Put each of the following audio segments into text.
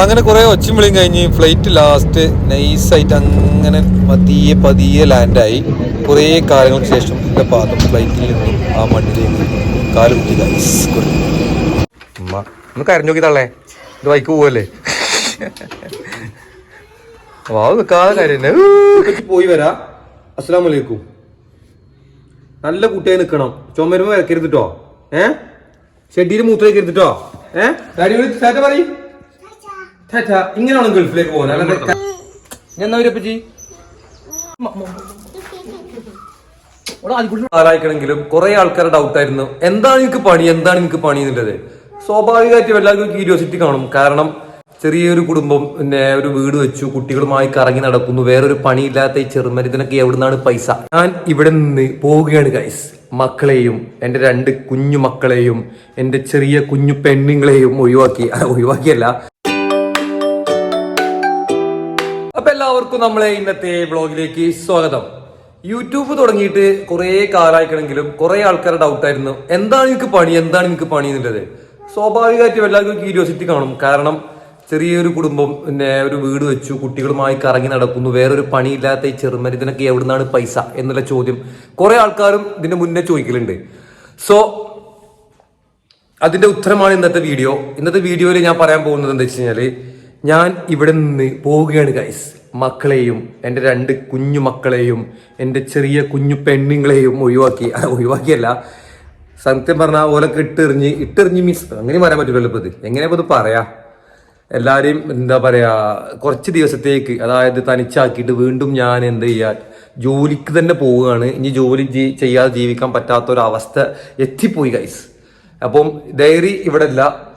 അങ്ങനെ കുറെ ഒച്ചും വിളിയും കഴിഞ്ഞ് ഫ്ലൈറ്റ് ലാസ്റ്റ് നൈസായിട്ട് അങ്ങനെ പതിയെ പതിയെ ലാൻഡായി കുറേ കാലങ്ങൾക്ക് ശേഷം എന്റെ പാദം ഫ്ലൈറ്റിൽ നിന്നും ആ മണ്ണിലേക്ക് കാലുകുട്ടി അമ്മ ഒന്ന് കരഞ്ഞു നോക്കി തള്ളേ. ഇത് വൈക്ക് പോവല്ലേ? വാവ് നിൽക്കാതെ കാര്യം പോയി വരാ. അസ്സാം വലൈക്കും നല്ല കുട്ടിയായി നിൽക്കണം ചുമരുമ്പോ വരക്കരുതിട്ടോ ഏ? ഷെഡിയിൽ മൂത്രയ്ക്കരുതിട്ടോ ഏ? ഡാഡി വിളി ടാറ്റ പറയും. ടാറ്റ ഇങ്ങനെയാണോ ഗൾഫിലേക്ക് പോകുന്നത്. അല്ലാതെ ഞാൻ എന്നാ വരപ്പച്ചി ആരായിക്കണെങ്കിലും കുറെ ആൾക്കാരുടെ ഡൗട്ട് ആയിരുന്നു. എന്താണ് എനിക്ക് പണി? എന്താണ് എനിക്ക് പണി എന്നുള്ളത്? സ്വാഭാവികമായിട്ടും എല്ലാവർക്കും ക്യൂരിയോസിറ്റി കാണും. കാരണം ചെറിയൊരു കുടുംബം പിന്നെ ഒരു വീട് വെച്ചു കുട്ടികളുമായി കറങ്ങി നടക്കുന്നു വേറൊരു പണിയില്ലാത്ത ഈ ചെറുമരുന്നിനൊക്കെ എവിടുന്നാണ് പൈസ? ഞാൻ ഇവിടെ നിന്ന് പോവുകയാണ് ഗൈസ് മക്കളെയും എന്റെ രണ്ട് കുഞ്ഞു മക്കളെയും എന്റെ ചെറിയ കുഞ്ഞു പെണ്ണുങ്ങളെയും ഒഴിവാക്കി ഒഴിവാക്കിയല്ല. അപ്പൊ എല്ലാവർക്കും നമ്മളെ ഇന്നത്തെ വ്ളോഗിലേക്ക് സ്വാഗതം. യൂട്യൂബ് തുടങ്ങിയിട്ട് കുറെ കാലായിക്കണമെങ്കിലും കുറേ ഡൗട്ട് ആയിരുന്നു. എന്താണ് എനിക്ക് പണി? എന്താണ് എനിക്ക് പണി എന്നുള്ളത്? സ്വാഭാവികമായിട്ടും എല്ലാവർക്കും ക്യൂരിയോസിറ്റി കാണും. കാരണം ചെറിയൊരു കുടുംബം പിന്നെ ഒരു വീട് വെച്ചു കുട്ടികളുമായി കറങ്ങി നടക്കുന്നു വേറൊരു പണിയില്ലാത്ത ഈ ചെറുമരുന്നിനൊക്കെ എവിടുന്നാണ് പൈസ എന്നുള്ള ചോദ്യം കുറെ ആൾക്കാരും ഇതിന്റെ മുന്നേ ചോദിക്കലുണ്ട്. സോ അതിന്റെ ഉത്തരമാണ് ഇന്നത്തെ വീഡിയോ ഇന്നത്തെ വീഡിയോയിൽ ഞാൻ പറയാൻ പോകുന്നത് എന്താ വെച്ച് കഴിഞ്ഞാൽ ഞാൻ ഇവിടെ നിന്ന് പോവുകയാണ് ഗൈസ് മക്കളെയും എന്റെ രണ്ട് കുഞ്ഞു മക്കളെയും എന്റെ ചെറിയ കുഞ്ഞു പെണ്ണുങ്ങളെയും ഒഴിവാക്കി. ഒഴിവാക്കിയല്ല. സത്യം പറഞ്ഞാൽ ഓലൊക്കെ ഇട്ടെറിഞ്ഞ് ഇട്ടെറിഞ്ഞ് മീൻസ് അങ്ങനെ പറയാൻ പറ്റില്ലല്ലോ ഇപ്പോൾ ഇത്. എങ്ങനെയാ ഇത് പറയാ? എല്ലാവരെയും എന്താ പറയുക കുറച്ച് ദിവസത്തേക്ക് അതായത് തനിച്ചാക്കിയിട്ട് വീണ്ടും ഞാൻ എന്ത് ചെയ്യാൻ ജോലിക്ക് തന്നെ പോവുകയാണ്. ഇനി ജോലി ചെയ്യാതെ ജീവിക്കാൻ പറ്റാത്ത ഒരു അവസ്ഥ എത്തിപ്പോയി ഗൈസ് അപ്പം ഡയറി ഇവിടെ ഇല്ല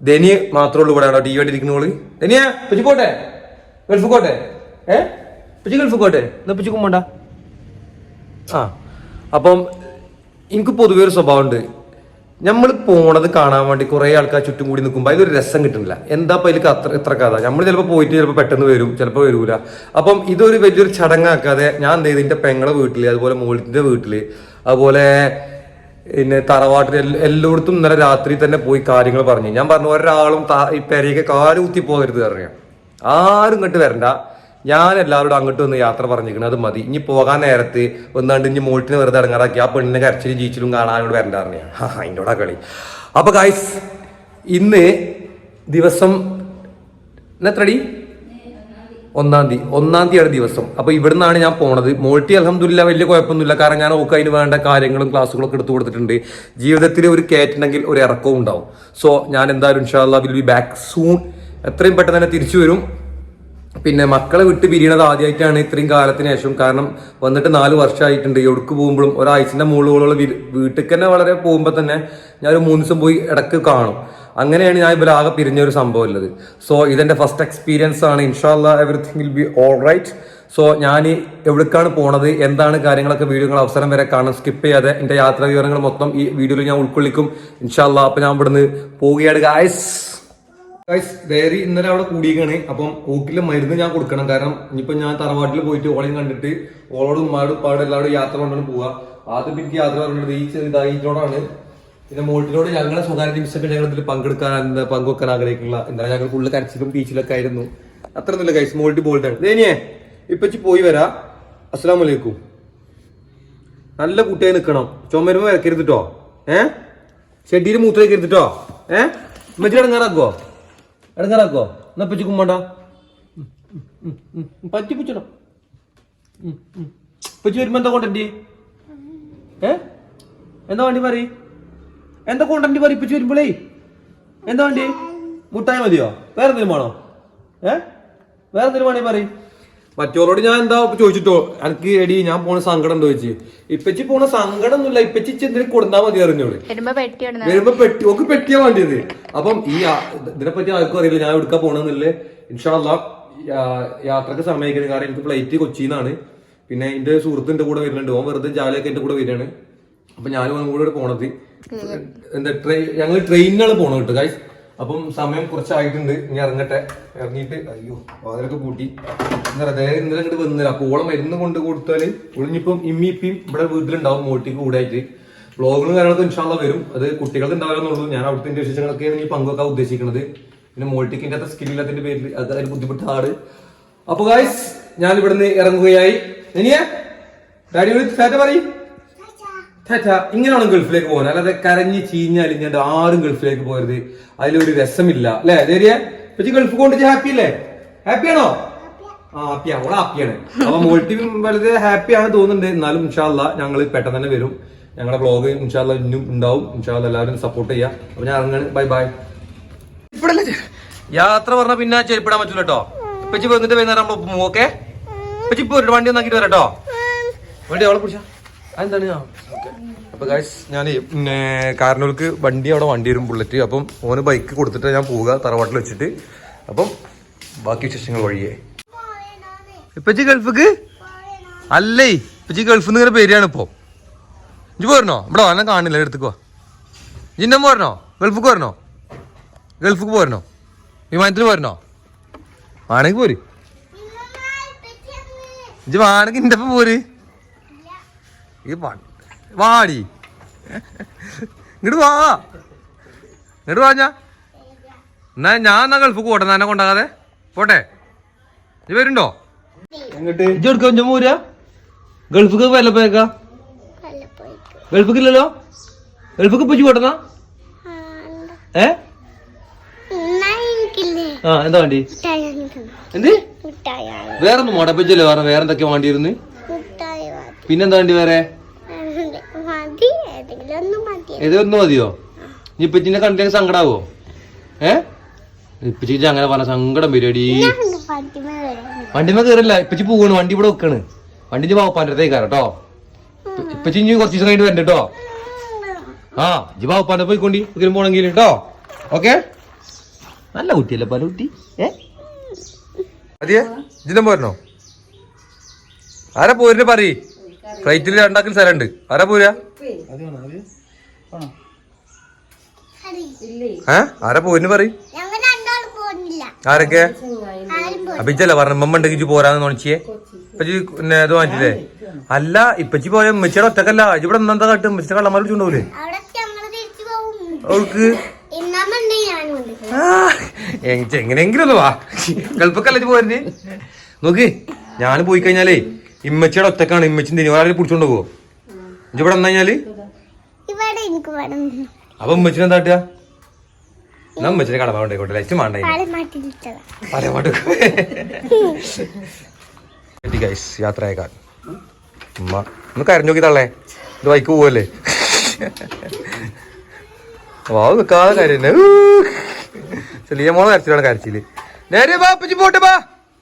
ധനിയ മാത്രമേ ഉള്ളൂ ഇവിടെ ടി വി ഇരിക്കുന്നോൾ ധനിയ പിച്ചു പോട്ടെ. ഗൾഫ് കോട്ടെ ഏ? പിച്ചു ഗൾഫ് കോട്ടെ എന്നാ പിച്ചു കുമ്പണ്ട ആ അപ്പം എനിക്ക് പൊതുവേ ഒരു സ്വഭാവമുണ്ട്. നമ്മൾ പോണത് കാണാൻ വേണ്ടി കുറെ ആൾക്കാർ ചുറ്റും കൂടി നിൽക്കുമ്പോൾ അതിലൊരു രസം കിട്ടുന്നില്ല. എന്താ ഇപ്പൊ അതിലേക്ക് അത്ര ഇത്ര കഥ? നമ്മൾ ചിലപ്പോൾ പോയിട്ട് ചിലപ്പോൾ പെട്ടെന്ന് വരും ചിലപ്പോൾ വരൂല. അപ്പം ഇതൊരു വലിയൊരു ചടങ്ങാക്കാതെ ഞാൻ എന്ത് ചെയ്തു എന്റെ പെങ്ങളെ വീട്ടിൽ അതുപോലെ മോളിന്റെ വീട്ടിൽ അതുപോലെ പിന്നെ തറവാട്ടിൽ എല്ല- എല്ലായിടത്തും ഇന്നലെ രാത്രി തന്നെ പോയി കാര്യങ്ങൾ പറഞ്ഞു. ഞാൻ പറഞ്ഞു ഒരാളും ഈ പെരയൊക്കെ കാൽ കുത്തി പോകരുത് പറഞ്ഞു. ആരും ഇങ്ങോട്ട് വരണ്ട. ഞാൻ എല്ലാവരോടും അങ്ങോട്ട് വന്ന് യാത്ര പറഞ്ഞിരിക്കണം അത് മതി. ഇനി പോകാൻ നേരത്ത് ഒന്നാണ്ട് ഇനി മോട്ടിന് വെറുതെ ഇറങ്ങാറാക്കി ആ പെണ്ണിനെ കരച്ചിലും ജീച്ചിലും കാണാനോട് വരണ്ട പറഞ്ഞു അതിന്റെ കൂടെ കളി. അപ്പൊ ഗായ്സ് ഇന്ന് ദിവസം എത്രടി? ഒന്നാം തീയതി ഒന്നാം തീയതിയാണ് ദിവസം. അപ്പൊ ഇവിടുന്നാണ് ഞാൻ പോണത്. മോൾട്ടി അലഹമില്ല വലിയ കുഴപ്പമൊന്നുമില്ല. കാരണം ഞാൻ ഓക്കെ അതിന് വേണ്ട കാര്യങ്ങളും ക്ലാസ്സുകളും ഒക്കെ എടുത്തു കൊടുത്തിട്ടുണ്ട്. ജീവിതത്തിൽ ഒരു കയറ്റുണ്ടെങ്കിൽ ഒരു ഇറക്കവും ഉണ്ടാവും. സോ ഞാൻ എന്തായാലും ഇൻഷാല്ല വിൽ ബി ബാക്ക് സൂൺ. എത്രയും പെട്ടെന്ന് തന്നെ തിരിച്ചു വരും. പിന്നെ മക്കളെ വിട്ട് പിരിയണത് ആദ്യമായിട്ടാണ് ഇത്രയും കാലത്തിന് ശേഷം. കാരണം വന്നിട്ട് നാല് വർഷമായിട്ടുണ്ട് എവിടേക്ക് പോകുമ്പോഴും ഒരാഴ്ചന്റെ മുകളിലുള്ള വീട്ടിൽ തന്നെ വളരെ പോകുമ്പോൾ തന്നെ ഞാൻ ഒരു മൂന്ന് ദിവസം പോയി ഇടയ്ക്ക് കാണും. അങ്ങനെയാണ് ഞാൻ ഇവർ ആകെ പിരിഞ്ഞ ഒരു സംഭവം ഉള്ളത്. സോ ഇതെന്റെ ഫസ്റ്റ് എക്സ്പീരിയൻസ് ആണ്. ഇൻഷാല്ല everything will be all right so ഞാൻ എവിടേക്കാണ് പോണത് എന്താണ് കാര്യങ്ങളൊക്കെ വീഡിയോകൾ അവസരം വരെ കാണാൻ സ്കിപ്പ് ചെയ്യാതെ എന്റെ യാത്രാ വിവരങ്ങൾ മൊത്തം ഈ വീഡിയോയിൽ ഞാൻ ഉൾക്കൊള്ളിക്കും. ഇൻഷാല്ല അപ്പം ഞാൻ ഇവിടുന്ന് പോവുകയാണ് ഗായ്സ് ഗൈസ് ഡയറി ഇന്നലെ അവിടെ കൂടിയേക്കാണ് അപ്പം ഓക്കിലെ മരുന്ന് ഞാൻ കൊടുക്കണം. കാരണം ഇനിയിപ്പോൾ ഞാൻ തറവാട്ടിൽ പോയിട്ട് ഓളെയും കണ്ടിട്ട് ഓളോടും ഉമ്മാടും ഉപ്പാടും എല്ലാവരും യാത്ര കൊണ്ടാണ് പോവുക. ആദ്യം എനിക്ക് യാത്ര പറഞ്ഞത് ഈ ചെറുതായിട്ടോടാണ് പിന്നെ മോൾട്ടിനോട് ഞങ്ങളെ സ്വകാര്യ നിമിഷമൊക്കെ ഞങ്ങൾ ഇതിൽ പങ്കെടുക്കാൻ പങ്കുവെക്കാൻ ആഗ്രഹിക്കുള്ള. എന്താ ഞങ്ങൾ ഫുള്ള് കരച്ചിലും ബീച്ചിലൊക്കെ ആയിരുന്നു. അത്ര നല്ല കൈസ് മോൾട്ടി ബോൾട്ടാണ് ദേനിയെ ഇപ്പച്ചി പോയി വരാ. അസ്സാം വലൈക്കും നല്ല കുട്ടിയായി നിൽക്കണം ചുമരുമ്പോ വരക്കരുതിട്ടോ ഏ? ഷെഡിയിൽ മൂത്രയ്ക്കരുതിട്ടോ ഏ? ഇമ്മച്ചി ഇടങ്ങാറാക്കോ? ഇടങ്ങാറാക്കോ? എന്നാ ഇപ്പച്ചി കുമ്മണ്ട? പറ്റി പിച്ചടോ ഇപ്പച്ചി വരുമ്പോ എന്താ കൊണ്ടി ഏ? എന്താ വണ്ടി പറ എന്താ കോണ്ടന്റ് പറ ഇപ്പച്ചി വരുമ്പോളേ? എന്താ വണ്ടി? മുട്ടായി മതിയോ? വേറെ എന്തെങ്കിലും വേണോ? ഏ? വേറെ എന്തെങ്കിലും വേണേ പറയും. മറ്റോരോട് ഞാൻ എന്താ ചോദിച്ചിട്ടോ? എനിക്ക് എടി ഞാൻ പോണ സങ്കടം ചോദിച്ചു. ഇപ്പച്ചി പോണ സങ്കടം ഒന്നുമില്ല ഇപ്പച്ചി എന്തെങ്കിലും കൊടുത്താ മതി അറിഞ്ഞോളൂ വരുമ്പോ പെട്ടി ഒക്കെ പെട്ടിയാ വേണ്ടിയത്. അപ്പം ഈ യാ- ഇതിനെ പറ്റി ആർക്കും അറിയില്ല. ഞാൻ എടുക്കാൻ പോണെന്നില്ലേ ഇൻഷാല്ല യാത്രയ്ക്ക് സമയക്കുന്നത് കാരണം എനിക്ക് ഫ്ലൈറ്റ് കൊച്ചിന്നാണ്. പിന്നെ എന്റെ സുഹൃത്ത് എന്റെ കൂടെ വരുന്നുണ്ട്. ഓൻ വെറുതെ ജാലിയൊക്കെ എന്റെ കൂടെ വരികയാണ്. അപ്പൊ ഞാനും ഒന്നും കൂടെ പോണത്. എന്താ ട്രെയിൻ ഞങ്ങൾ ട്രെയിനിനാണ് പോണത് കേട്ടോ ഗൈസ് അപ്പം സമയം കുറച്ചായിട്ടുണ്ട് ഇനി ഇറങ്ങട്ടെ. ഇറങ്ങിയിട്ട് അയ്യോ വാതിലൊക്കെ കൂട്ടി എന്താ പറയാ ഇന്നലെ ഇങ്ങോട്ട് വന്നില്ല. അപ്പൊ ഓളം മരുന്ന് കൊണ്ട് കൊടുത്താൽ ഒളിഞ്ഞിപ്പം ഇമ്മി ഇപ്പിയും ഇവിടെ വീട്ടിലുണ്ടാവും മോട്ടിക്ക് കൂടായിട്ട്. വ്ളോഗുകളും കാര്യങ്ങളൊക്കെ ഇൻഷാല്ല വരും. അത് കുട്ടികൾക്ക് ഉണ്ടാവില്ലെന്നുള്ളൂ ഞാൻ അവിടുത്തെ വിശേഷങ്ങളൊക്കെ ഇനി പങ്കുവെക്കാൻ ഉദ്ദേശിക്കുന്നത് പിന്നെ മോൾട്ടിക്കിന്റെ അത്ര സ്കിൽ ഇല്ലാത്തതിന്റെ പേരിൽ അത് അതിന് ബുദ്ധിമുട്ടാണ്. അപ്പൊ ഗായ്സ് ഞാൻ ഇവിടുന്ന് ഇറങ്ങുകയായി. ഇനിയേ ഡാഡി വിളി ടാറ്റ പറയും. ടാറ്റ ഇങ്ങനെയാണ് ഗൾഫിലേക്ക് പോകുന്നത്. അല്ലാതെ കരഞ്ഞ് ചീഞ്ഞലിഞ്ഞാണ്ട് ആരും ഗൾഫിലേക്ക് പോയത് അതിലൊരു രസമില്ല. അല്ലേ ശരിയെ പക്ഷെ ഗൾഫ് കൊണ്ട് ഹാപ്പി അല്ലേ? ഹാപ്പിയാണോ ആ ഹാപ്പിയാണ് ഓളെ ഹാപ്പിയാണ് അപ്പൊ മോൾട്ടി വളരെ ഹാപ്പിയാണ് തോന്നുന്നുണ്ട്. എന്നാലും ഇൻഷാല്ല ഞങ്ങൾ പെട്ടെന്ന് തന്നെ വരും. ഞങ്ങളുടെ ബ്ലോഗ് ഇൻഷാല്ല ഇന്നും ഉണ്ടാവും. ഇൻഷാല്ല എല്ലാവരും സപ്പോർട്ട് ചെയ്യാം. അപ്പൊ ഞാൻ ഇറങ്ങാണ്. ബൈ ബൈ യാത്ര പറഞ്ഞ പിന്നെ ചെരുപ്പിടാൻ പറ്റൂല കേട്ടോ ഇപ്പച്ചി വന്നിട്ട് വൈകുന്നേരം നമ്മൾ ഓക്കെ ഇപ്പൊ ഒരു വണ്ടി ഒന്നാക്കിട്ട് വരാം കേട്ടോ വണ്ടി അവളെ പിടിച്ചാ? അപ്പൊ ഗായ്സ് ഞാൻ പിന്നെ കാരണവർക്ക് വണ്ടി അവിടെ വണ്ടി വരും ബുള്ളറ്റ് അപ്പം ഓന് ബൈക്ക് കൊടുത്തിട്ട് ഞാൻ പോവുക തറവാട്ടിൽ വെച്ചിട്ട്. അപ്പം ബാക്കി വിശേഷങ്ങൾ വഴിയേ. ഇപ്പച്ചി ഗൾഫിക്ക്? അല്ലേ? ഇപ്പച്ചി ഗൾഫിൽ നിന്ന് ഇങ്ങനെ പേരാണ് ഇപ്പൊ. ഇജ്ജ് പോരണോ? ഇവിടെ വന്നെ കാണില്ല എടുത്തേക്ക് വാ. ജിന്നം പോരണോ? ഗൾഫിക്ക് പോരണോ? ഗൾഫിക്ക് പോരണോ? വിമാനത്തിൽ പോരണോ? ആണെങ്കിൽ പോര്. ഇജ്ജ് ആണെങ്കിൽ എന്റെ പോര്. ഈ വാ- വാടി. ഇങ്ങോട്ട് വാ. ഇങ്ങോട്ട് വാ ഞാൻ എന്നാ ഞാൻ എന്നാ ഗൾഫ് പോട്ടെ എന്നാ എന്നെ കൊണ്ടാകാതെ? പോട്ടെ. നീ വരുണ്ടോ എങ്ങോട്ട്? ഇജ്ജ് വല്ല കൊഞ്ചം പോരാ ഗൾഫിക്ക് വല്ലപ്പോയേക്കാ ഗൾഫിക്കില്ലല്ലോ? ഗൾഫിക്ക് ഇപ്പൊ പോട്ടെന്നാ? ഏ? ആ എന്താ വേണ്ടി? എന്ത്? വേറെ ഒന്നും മുടപ്പിച്ചല്ലേ വേറെ വേറെ എന്തൊക്കെ വേണ്ടിയിരുന്നു? പിന്നെന്താ വേണ്ടി വേറെ? മതി ഏതെങ്കിലും മതി. ഏതൊന്നും മതിയോ? നീ ഇപ്പച്ചിനെ കണ്ടില്ലെങ്കിൽ സങ്കടാവോ? ഏ? ഇപ്പച്ചിക്ക് അങ്ങനെ പറഞ്ഞ സങ്കടം പരിപാടി ഫാത്തിമ വരും. വണ്ടിമേ കയറില്ല ഇപ്പച്ചി പോവാണ് വണ്ടി ഇവിടെ വെക്കാണ്. വണ്ടി പാവപ്പാന്റെ അടുത്തേക്ക് കേട്ടോ. ഇപ്പച്ചി ഇനി കുറച്ച് ദിവസം കഴിഞ്ഞിട്ട് വരണ്ട കേട്ടോ. ആ ഇജ്ജ് പാവപ്പാന്റെ പോയിക്കൊണ്ടി. ഇതിലും പോണെങ്കിൽ കേട്ടോ. ഓക്കെ? നല്ല കുട്ടിയല്ലേ പല കുട്ടി. ഏ? അതെ ഇജിനും പോരണോ ആരാ പോരുന്ന പറയ്? ഫ്ലൈറ്റിൽ രണ്ടാക്കിൽ സ്ഥലമുണ്ട്. ആരാ പോരാ? ഏ? ആരാ പോരുന്ന പറയ്. ആരൊക്കെ? ആരും പോ- അപ്പൊ ഇച്ചല്ല പറഞ്ഞ ഉമ്മ ഉണ്ടെങ്കിൽ പോരാന്ന് നോണിച്ചേ ഇപ്പച്ചി പിന്നെ ഇത് വാങ്ങിച്ചില്ലേ? അല്ല ഇപ്പച്ചി പോയ ഉമ്മച്ചിയുടെ ഒറ്റക്കല്ല. ഇവിടെ എന്താ കാട്ടും ഉമ്മച്ചിന്റെ കള്ളന്മാർ വിളിച്ചുണ്ടാവൂലേ അവൾക്ക്? എങ്ങനെയെങ്കിലും ഒന്ന് വാ. ഗൾഫക്കല്ല പോരുന്നേ? നോക്ക് ഞാൻ പോയി കഴിഞ്ഞാലേ ഇമ്മച്ചിയുടെ ഒറ്റക്കാണ്. ഇമ്മച്ചിന്റെ ഒരാളെ പിടിച്ചോണ്ട് പോവോ? ഇവിടെ വന്നു കഴിഞ്ഞാൽ? ഇവിടെ എനിക്ക് വേണം അപ്പൊ ഇമ്മച്ചിനെ എന്താ കാട്ടുക? എന്നാ ഉമ്മച്ചിനെ കടമ കൊണ്ടേക്കോട്ടെ ലൈറ്റ് മാണ്ടായി ഗൈസ് യാത്ര അയക്കാൻ ഉമ്മ ഒന്ന് കരഞ്ഞു നോക്കി തള്ളേ. ഇത് ബൈക്ക് പോവല്ലേ? വാ നിക്കാതെ കരയുന്നെ. ചെറിയ മോളെ കരച്ചിലാണ് കരച്ചിൽ. നേരെ ബാ അപ്പച്ചി പോട്ടെ ബാ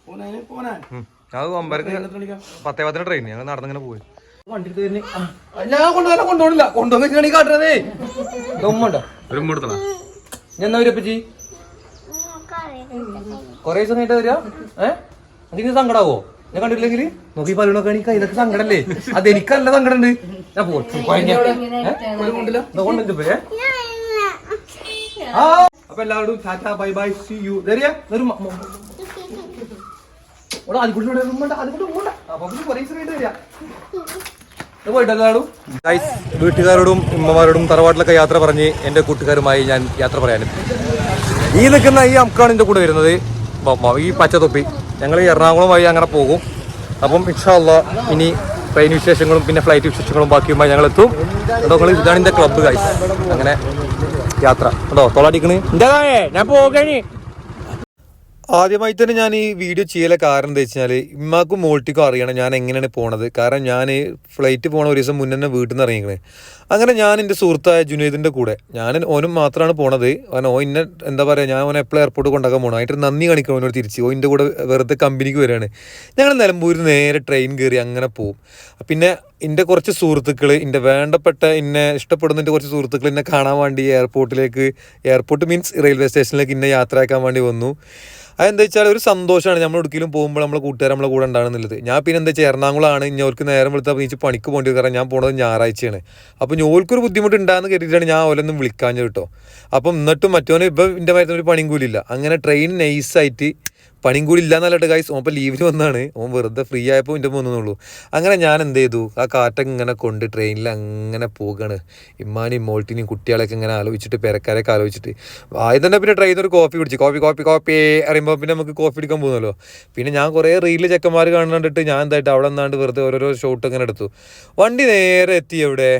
പോനാ പോനാ അത് ഒമ്പരക്ക് പത്തേ പത്തിന് ട്രെയിൻ ഞങ്ങൾ നടന്നിങ്ങനെ പോയി. വണ്ടി എടുത്ത് തന്നെ ഞാൻ കൊണ്ടുപോകാൻ കൊണ്ടുപോകണില്ല. കാട്ടുന്നതേ ഉമ്മ ഒരു ഉമ്മ എടുത്തണ? ഞാൻ എന്നാ വരും അപ്പച്ചി കൊറേ ദിവസം കഴിഞ്ഞിട്ട് വരിക? ഏഹ് അതിന് സങ്കടാവോ? ഞാൻ കണ്ടിട്ടില്ലെങ്കിൽ? നോക്കി പറയണൊക്കെ എനിക്ക് ഇതൊക്കെ സങ്കടല്ലേ? അത് എനിക്കല്ല സങ്കടം ഉണ്ട് ഞാൻ ആ അപ്പൊ എല്ലാവരും ടാറ്റ ബൈ ബൈ സി യു ഒരു വീട്ടുകാരോടും ഉമ്മമാരോടും തറവാട്ടിലൊക്കെ യാത്ര പറഞ്ഞ് എന്റെ കൂട്ടുകാരുമായി ഞാൻ യാത്ര പറയാനും. ഈ നിൽക്കുന്ന ഈ അമ്മക്കാണ് എന്റെ കൂടെ വരുന്നത്. ഈ പച്ചത്തൊപ്പി ഞങ്ങൾ എറണാകുളം വഴി അങ്ങനെ പോകും. അപ്പം ഇൻഷാല്ല ഇനി ട്രെയിൻ വിശേഷങ്ങളും പിന്നെ ഫ്ലൈറ്റ് വിശേഷങ്ങളും ബാക്കിയുമായി ഞങ്ങൾ എത്തും നിങ്ങൾ ഇതാണ് എന്റെ ക്ലബ്ബ് ഗൈസ് അങ്ങനെ യാത്ര. കേട്ടോ തൊളാടിക്കണ് ഞാൻ പോകണേ ആദ്യമായി തന്നെ ഞാൻ ഈ വീഡിയോ ചെയ്യല കാരണം എന്താ വെച്ചാൽ ഇമ്മാക്കും മോൾട്ടിക്കും അറിയണം ഞാൻ എങ്ങനെയാണ് പോണത്. കാരണം ഞാൻ ഫ്ലൈറ്റ് പോണ ഒരു ദിവസം മുന്നേ വീട്ടിൽ നിന്ന് ഇറങ്ങിക്കണേ അങ്ങനെ ഞാൻ എന്റെ സുഹൃത്തായ ജുനൈദിന്റെ കൂടെ ഞാൻ ഓനും മാത്രമാണ് പോണത്. കാരണം ഓ ഇന്നെ എന്താ പറയുക ഞാൻ ഓനെ എപ്പോഴും എയർപോർട്ട് കൊണ്ടാക്കാൻ പോകണം അതിന്റെ നന്ദി കാണിക്കണം ഓനോട് തിരിച്ച്. ഓ ഇന്റെ കൂടെ വെറുതെ കമ്പനിക്ക് വരികയാണ് ഞങ്ങൾ നിലമ്പൂരിൽ നേരെ ട്രെയിൻ കയറി അങ്ങനെ പോവും. പിന്നെ എന്റെ കുറച്ച് സുഹൃത്തുക്കൾ എന്റെ വേണ്ടപ്പെട്ട എന്നെ ഇഷ്ടപ്പെടുന്ന എന്റെ കുറച്ച് സുഹൃത്തുക്കൾ എന്നെ കാണാൻ വേണ്ടി എയർപോർട്ടിലേക്ക് എയർപോർട്ട് മീൻസ് റെയിൽവേ സ്റ്റേഷനിലേക്ക് എന്നെ യാത്രയാക്കാൻ വേണ്ടി വന്നു. അതെന്താ വെച്ചാൽ ഒരു സന്തോഷമാണ് നമ്മൾ ഒരിക്കലും പോകുമ്പോൾ നമ്മളെ കൂട്ടുകാർ നമ്മളെ കൂടെ ഉണ്ടാകുന്നുള്ളത് ഞാൻ പിന്നെ എന്താ വെച്ചാൽ എറണാകുളമാണ്. ഇനി അവർക്ക് നേരം വെളുത്താൽ നീച്ച് പണിക്ക് പോകേണ്ടി കാരണം ഞാൻ പോണത് ഞായറാഴ്ചയാണ്. അപ്പോൾ ഞോൽക്കൊരു ബുദ്ധിമുട്ട് ബുദ്ധിമുട്ടുണ്ടാകുന്ന കരുതിയിട്ടാണ് ഞാൻ ഓലൊന്നും വിളിക്കാഞ്ഞത് കേട്ടോ. അപ്പം എന്നിട്ടും മറ്റോന് ഇപ്പം എന്റെ മരത്തിന് ഒരു പണിയും കൂലില്ല അങ്ങനെ ട്രെയിൻ നൈസായിട്ട് പണിയും കൂടി എന്നല്ലോ ഗൈസ് ഓൻ ഇപ്പോൾ ലീവിന് വന്നാണ്. ഓൻ വെറുതെ ഫ്രീ ആയപ്പോൾ എന്റെ പോകുന്നുള്ളൂ അങ്ങനെ ഞാൻ എന്ത് ചെയ്തു? ആ കാറ്റൊക്കെ ഇങ്ങനെ കൊണ്ട് ട്രെയിനിൽ അങ്ങനെ പോകുകയാണ് ഇമ്മാനെയും മോൾട്ടിനെയും കുട്ടികളെയൊക്കെ ഇങ്ങനെ ആലോചിച്ചിട്ട് പെരക്കാരൊക്കെ ആലോചിച്ചിട്ട്. ആദ്യം തന്നെ പിന്നെ ട്രെയിനിൽ ഒരു കോഫി കുടിച്ച്. കോഫി കോഫി കോഫി അറിയുമ്പോൾ പിന്നെ നമുക്ക് കോഫി എടുക്കാൻ പോകുന്നല്ലോ. പിന്നെ ഞാൻ കുറേ റീലിൽ ചെക്കന്മാർ കാണുന്നുണ്ടിട്ട് ഞാൻ എന്തായിട്ട് അവിടെ നിന്നാണ്ട് വെറുതെ ഓരോരോ ഷോട്ട് ഇങ്ങനെ എടുത്തു. വണ്ടി നേരെ എത്തി എവിടെ?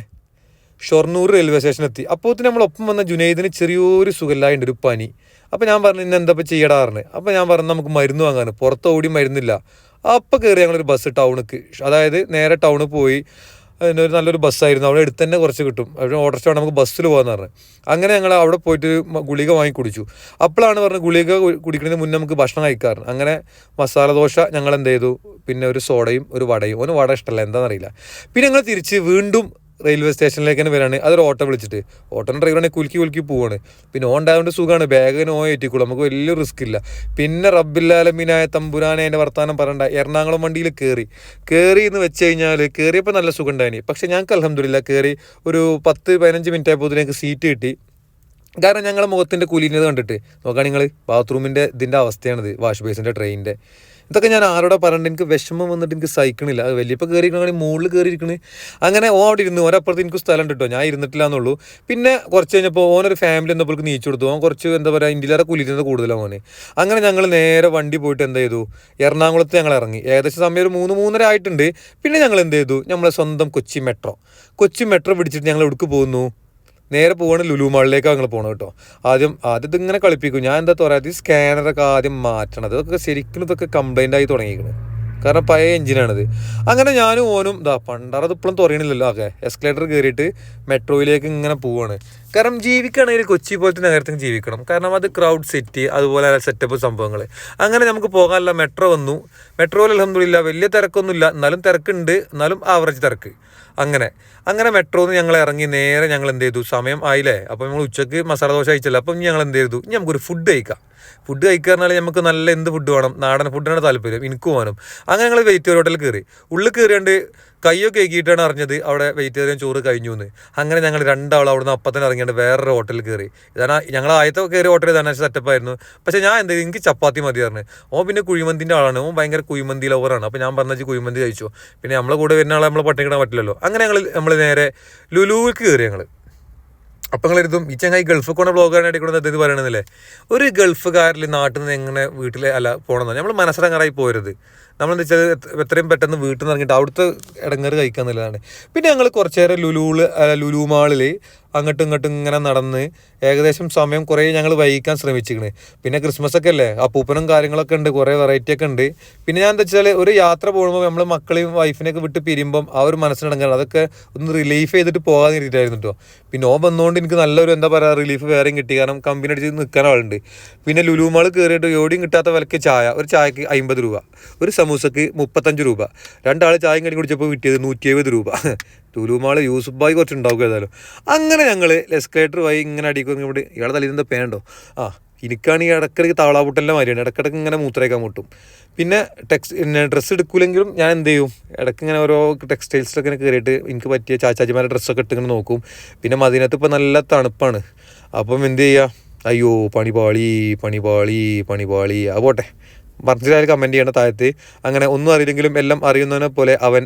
ഷൊർണൂർ റെയിൽവേ അപ്പോൾ നമ്മൾ ഒപ്പം വന്ന ജുനൈദിന് ചെറിയൊരു സുഖമില്ലാണ്ട് ഒരു പനി. അപ്പോൾ ഞാൻ പറഞ്ഞു ഇന്ന് എന്താ ഇപ്പോൾ ചെയ്യടാ? പറഞ്ഞു. അപ്പോൾ ഞാൻ പറഞ്ഞു നമുക്ക് മരുന്ന് വാങ്ങാൻ പുറത്ത് ഓടി മരുന്നില്ല. അപ്പോൾ കയറി ഞങ്ങളൊരു ബസ് ടൗണിക്ക് അതായത് നേരെ ടൗണിൽ പോയി. അതിന്റെ ഒരു നല്ലൊരു ബസ്സായിരുന്നു അവിടെ അടുത്ത് തന്നെ കുറച്ച് കിട്ടും. അവിടെ ഓട്ടോറിക്ഷ നമുക്ക് ബസ്സിൽ പോകാമെന്ന് പറഞ്ഞു. അങ്ങനെ ഞങ്ങൾ അവിടെ പോയിട്ട് ഗുളിക വാങ്ങി കുടിച്ചു. അപ്പോഴാണ് പറഞ്ഞത് ഗുളിക കുടിക്കുന്നതിന് മുന്നേ നമുക്ക് ഭക്ഷണം കഴിക്കാറ്. അങ്ങനെ മസാല ദോശ ഞങ്ങൾ എന്ത് ചെയ്തു പിന്നെ ഒരു സോഡയും ഒരു വടയും. ഒന്ന് വട ഇഷ്ടമല്ല എന്താണെന്നറിയില്ല പിന്നെ ഞങ്ങൾ തിരിച്ച് വീണ്ടും റെയിൽവേ സ്റ്റേഷനിലേക്ക് തന്നെ വരാണ്. അതൊരു ഓട്ടോ വിളിച്ചിട്ട്. ഓട്ടോ ഡ്രൈവറാണ് കുലുക്കി കുലുക്കി പോവാണ്. പിന്നെ ഓൺ ഉണ്ടായതുകൊണ്ട് സുഖമാണ് ബാഗിന് ഓ ഏറ്റിക്കുള്ളൂ നമുക്ക് വലിയ റിസ്ക് ഇല്ല. പിന്നെ റബ്ബില്ലാലമീനായ തമ്പുരാനെ എന്റെ വർത്താനം പറയണ്ട. എറണാകുളം വണ്ടിയിൽ കയറി കയറി എന്ന് വെച്ച് കഴിഞ്ഞാൽ കയറിയപ്പോൾ നല്ല സുഖം ഉണ്ടായിന് പക്ഷേ ഞങ്ങൾക്ക് അലഹമില്ല കയറി ഒരു പത്ത് പതിനഞ്ച് മിനിറ്റ് ആയപ്പോൾ ഞങ്ങൾക്ക് സീറ്റ് കിട്ടി. കാരണം ഞങ്ങളുടെ മുഖത്തിന്റെ കുലിനത് കണ്ടിട്ട്. നോക്കാം നിങ്ങൾ ബാത്റൂമിന്റെ ഇതിന്റെ അവസ്ഥയാണിത്. വാഷ് ബേസിന്റെ ട്രെയിനിന്റെ ഇതൊക്കെ ഞാൻ ആരോടെ പറഞ്ഞിട്ട് എനിക്ക് വിഷമം വന്നിട്ട് എനിക്ക് സഹിക്കണില്ല. അത് വലിയപ്പോൾ കയറിയിരിക്കണമെങ്കിൽ മുകളിൽ കയറിയിരിക്കണ് അങ്ങനെ ഓ അവിടെ ഇരുന്ന്. ഓരപ്പുറത്ത് എനിക്ക് സ്ഥലം കിട്ടോ ഞാൻ ഇരുന്നിട്ടില്ല എന്നുള്ളൂ പിന്നെ കുറച്ച് കഴിഞ്ഞപ്പോൾ ഓനൊരു ഫാമിലി എന്നപ്പോൾ നീച്ചു കൊടുത്തു. ഓൻ കുറച്ച് എന്താ പറയുക ഇന്ത്യയിലേറെ കുലിരുന്നത് കൂടുതലാണ് ഓന് അങ്ങനെ ഞങ്ങൾ നേരെ വണ്ടി പോയിട്ട് എന്ത് ചെയ്തു? എറണാകുളത്ത് ഞങ്ങൾ ഇറങ്ങി. ഏകദേശം സമയം ഒരു മൂന്ന് മൂന്നര ആയിട്ടുണ്ട്. പിന്നെ ഞങ്ങൾ എന്ത് ചെയ്തു? നമ്മളെ സ്വന്തം കൊച്ചി മെട്രോ കൊച്ചി മെട്രോ പിടിച്ചിട്ട് ഞങ്ങൾ എവിടേക്ക് പോകുന്നു? നേരെ പോവാണ് ലുലു മാളിലേക്കാണ് ഞങ്ങൾ പോകണം കേട്ടോ. ആദ്യം ആദ്യം ഇതിങ്ങനെ കളിപ്പിക്കും. ഞാൻ എന്താ പറയുക ഈ സ്കാനറൊക്കെ ആദ്യം മാറ്റണം ഇതൊക്കെ ശരിക്കും ഇതൊക്കെ കംപ്ലൈന്റ് ആയി തുടങ്ങിയിരിക്കുന്നത് കാരണം പഴയ എഞ്ചിനാണിത് അങ്ങനെ ഞാനും ഓനും ഇതാ പണ്ടാറത് ഇപ്പോഴും തുറയണില്ലല്ലോ ഒക്കെ എസ്കലേറ്റർ കയറിയിട്ട് മെട്രോയിലേക്ക് ഇങ്ങനെ പോവാണ്. കാരണം ജീവിക്കുകയാണെങ്കിൽ കൊച്ചി പോലത്തെ നഗരത്തിൽ ജീവിക്കണം. കാരണം അത് ക്രൗഡ് സിറ്റി അതുപോലെ സെറ്റപ്പ് സംഭവങ്ങൾ അങ്ങനെ നമുക്ക് പോകാനുള്ള മെട്രോ വന്നു. മെട്രോയിൽ അലഹമില്ല വലിയ തിരക്കൊന്നുമില്ല. എന്നാലും തിരക്കുണ്ട്. എന്നാലും ആവറേജ് തിരക്ക്. അങ്ങനെ. അങ്ങനെ മെട്രോന്ന് ഞങ്ങൾ ഇറങ്ങി നേരെ ഞങ്ങൾ എന്ത് ചെയ്തു? സമയം ആയില്ലേ? അപ്പോൾ നമ്മൾ ഉച്ചയ്ക്ക് മസാല ദോശ കഴിച്ചല്ലോ. അപ്പം ഞങ്ങൾ എന്ത് ചെയ്തു? ഇനി നമുക്കൊരു ഫുഡ് കഴിക്കാം. ഫുഡ് കഴിക്കുക നമുക്ക് നല്ല എന്ത് ഫുഡ് വേണം? നാടൻ ഫുഡിനാണ് താല്പര്യം. എനിക്ക് വേണം. അങ്ങനെ ഞങ്ങൾ വെയിറ്റ് ഹോട്ടലിൽ കയറി ഉള്ളിൽ കയറിയാണ്ട് കയ്യൊക്കെ ഏക്കിയിട്ടാണ് അറിഞ്ഞത് അവിടെ വെജിറ്റേറിയൻ ചോറ് കഴിഞ്ഞു എന്ന് അങ്ങനെ ഞങ്ങൾ രണ്ടാളും അവിടെ നിന്ന് അപ്പത്തന്നെ ഇറങ്ങിയിട്ട് വേറൊരു ഹോട്ടലിൽ കയറി. ഇതാണ് ഞങ്ങൾ ആദ്യത്തെ കയറി ഹോട്ടൽ ഇതാണ് സെറ്റപ്പ് ആയിരുന്നു. പക്ഷേ ഞാൻ എന്ത് എനിക്ക് ചപ്പാത്തി മതി പറഞ്ഞു. ഓൻ പിന്നെ കുഴിമന്തിന്റെ ആളാണ്. ഓൻ ഭയങ്കര കുഴിമന്തി ലവറാണ് അപ്പോൾ ഞാൻ പറഞ്ഞു കുഴിമന്തി കഴിച്ചു. പിന്നെ നമ്മളെ കൂടെ വരുന്ന ആളെ നമ്മൾ പട്ടിണിക്കിടാൻ പറ്റില്ലല്ലോ. അങ്ങനെ ഞങ്ങൾ നമ്മൾ നേരെ ലുലുവിൽ കയറി ഞങ്ങൾ അപ്പം നിങ്ങൾ ഇരുത്തും ഈ ചങ്ങായി ഗൾഫ് കൊണ്ട ബ്ലോഗാനായിട്ട് കൂടെ ഇത് പറയണമെന്നില്ലേ ഒരു ഗൾഫുകാരിൽ നാട്ടിൽ നിന്ന് എങ്ങനെ വീട്ടിൽ അല്ല പോകണമെന്ന് നമ്മൾ മനസ്സിലങ്ങറായി പോരുത്. നമ്മളെന്താ വെച്ചാൽ എത്ര- എത്രയും പെട്ടെന്ന് വീട്ടിൽ നിന്ന് ഇറങ്ങിയിട്ട് അവിടുത്തെ ഇടങ്ങറ് കഴിക്കുക പിന്നെ ഞങ്ങൾ കുറച്ച് ലുലുവിൽ ലുലു മാളിൽ അങ്ങോട്ടും ഇങ്ങോട്ടും ഇങ്ങനെ നടന്ന് ഏകദേശം സമയം കുറേ ഞങ്ങൾ വൈകിക്കാൻ ശ്രമിച്ചിരിക്കണ്. പിന്നെ ക്രിസ്മസ് ഒക്കെ അല്ലേ? അപ്പൂപ്പനും കാര്യങ്ങളൊക്കെ ഉണ്ട് കുറേ വെറൈറ്റി ഒക്കെ ഉണ്ട്. പിന്നെ ഞാൻ എന്താ വെച്ചാൽ ഒരു യാത്ര പോകുമ്പോൾ നമ്മൾ മക്കളെയും വൈഫിനെയൊക്കെ വിട്ട് പിരിയുമ്പം ആ ഒരു മനസ്സിനടങ്ങാറ് അതൊക്കെ ഒന്ന് റിലീഫ് ചെയ്തിട്ട് പോകാൻ വേണ്ടിയിട്ടായിരുന്നു കേട്ടോ പിന്നെ ഓ വന്നുകൊണ്ട് എനിക്ക് നല്ലൊരു എന്താ പറയുക റിലീഫ് വേറെയും കിട്ടി. കാരണം കമ്പനി അടിച്ച് നിൽക്കാൻ ആളുണ്ട്. പിന്നെ ലുലുമാൾ കയറിയിട്ട് എവിടെയും കിട്ടാത്ത വിലക്ക് ചായ. ഒരു ചായക്ക് അമ്പത് രൂപ. ഒരു സമൂസക്ക് മുപ്പത്തഞ്ച് രൂപ. രണ്ടാൾ ചായയും കടി കുടിച്ചപ്പോൾ കിട്ടിയത് നൂറ്റി എഴുപത് രൂപ. ലുലു യൂസഫ് ബായി കുറച്ച് ഉണ്ടാവും ഏതായാലും. അങ്ങനെ ഞങ്ങൾ എസ്കലേറ്റർ വഴി ഇങ്ങനെ അടിക്കുന്നു ഇവിടെ ഇയാളെ തലയിൽ നിന്ന് പേണ്ടോ ആ എനിക്കാണ് ഈ ഇടക്കിടയ്ക്ക് താളാപൂട്ടലിന്റെ മാതിരിയാണ്. ഇടക്കിടക്ക് ഇങ്ങനെ മൂത്രയ്ക്കാൻ മുട്ടും. പിന്നെ ടെക്സ് പിന്നെ ഡ്രസ്സ് എടുക്കൂലെങ്കിലും ഞാൻ എന്ത് ചെയ്യും? ഇടയ്ക്ക് ഇങ്ങനെ ഓരോ ടെക്സ്റ്റൈൽസിലൊക്കെ ഇങ്ങനെ കയറിയിട്ട് എനിക്ക് പറ്റിയ ചാച്ചാജിമാരുടെ ഡ്രസ്സൊക്കെ ഇട്ട് ഇങ്ങനെ നോക്കും. പിന്നെ മദീനത്ത് ഇപ്പോൾ നല്ല തണുപ്പാണ്. അപ്പം എന്ത് ചെയ്യുക അയ്യോ പണിപാളി പണിപാളി പണിപാളി ആ പോട്ടെ. മനസ്സിലായാലും കമന്റ് ചെയ്യേണ്ട താഴത്ത്. അങ്ങനെ ഒന്നും അറിയില്ലെങ്കിലും എല്ലാം അറിയുന്നതിനെ പോലെ അവൻ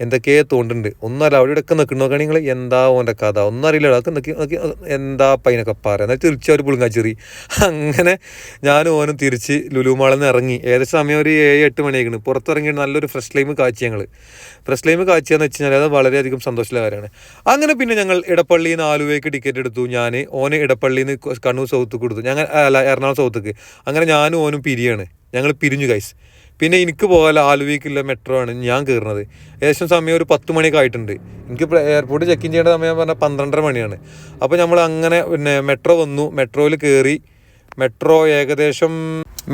എന്തൊക്കെയോ തോണ്ടുണ്ട് ഒന്നല്ല അവിടെ ഇടയ്ക്ക് നോക്കുകയാണെങ്കിൽ നിങ്ങൾ എന്താ ഓന്റെ കഥ? ഒന്നും അറിയില്ല അതൊക്കെ നിൽക്കി നോക്കി എന്താ പൈനൊക്കെ പാറ? എന്നാൽ തിരിച്ച് അവർ പുളുങ്ങാച്ചെറി അങ്ങനെ ഞാനും ഓനും തിരിച്ച് ലുലുമാളിൽ നിന്ന് ഇറങ്ങി. ഏകദേശം സമയം ഒരു ഏഴ് എട്ട് മണിയായിരുന്നു പുറത്തിറങ്ങി നല്ലൊരു ഫ്രഷ് ലൈം കാച്ചി ഞങ്ങൾ ഫ്രഷ് ലൈം കാച്ചിയെന്ന് വെച്ച് കഴിഞ്ഞാൽ അത് വളരെയധികം സന്തോഷമുള്ള കാര്യമാണ്. അങ്ങനെ പിന്നെ ഞങ്ങൾ ഇടപ്പള്ളിയിൽ നിന്ന് ആലുവയ്ക്ക് ടിക്കറ്റ് എടുത്തു. ഞാൻ ഓന് ഇടപ്പള്ളിയിൽ നിന്ന് കണ്ണൂർ സൗത്ത് കൊടുത്തു. ഞങ്ങൾ അല്ല എറണാകുളം സൗത്തേക്ക് അങ്ങനെ ഞാനും ഓനും പിരിയാണ്. ഞങ്ങൾ പിരിഞ്ഞു ഗൈസ് പിന്നെ എനിക്ക് പോകാൻ ആലുവിക്കുള്ള മെട്രോ ആണ് ഞാൻ കയറുന്നത്. ഏകദേശം സമയം ഒരു പത്ത് മണിയൊക്കെ ആയിട്ടുണ്ട്. എനിക്ക് എയർപോർട്ട് ചെക്ക് ഇൻ ചെയ്യേണ്ട സമയം പറഞ്ഞാൽ പന്ത്രണ്ടര മണിയാണ്. അപ്പോൾ നമ്മൾ അങ്ങനെ പിന്നെ മെട്രോ വന്നു. മെട്രോയിൽ കയറി മെട്രോ ഏകദേശം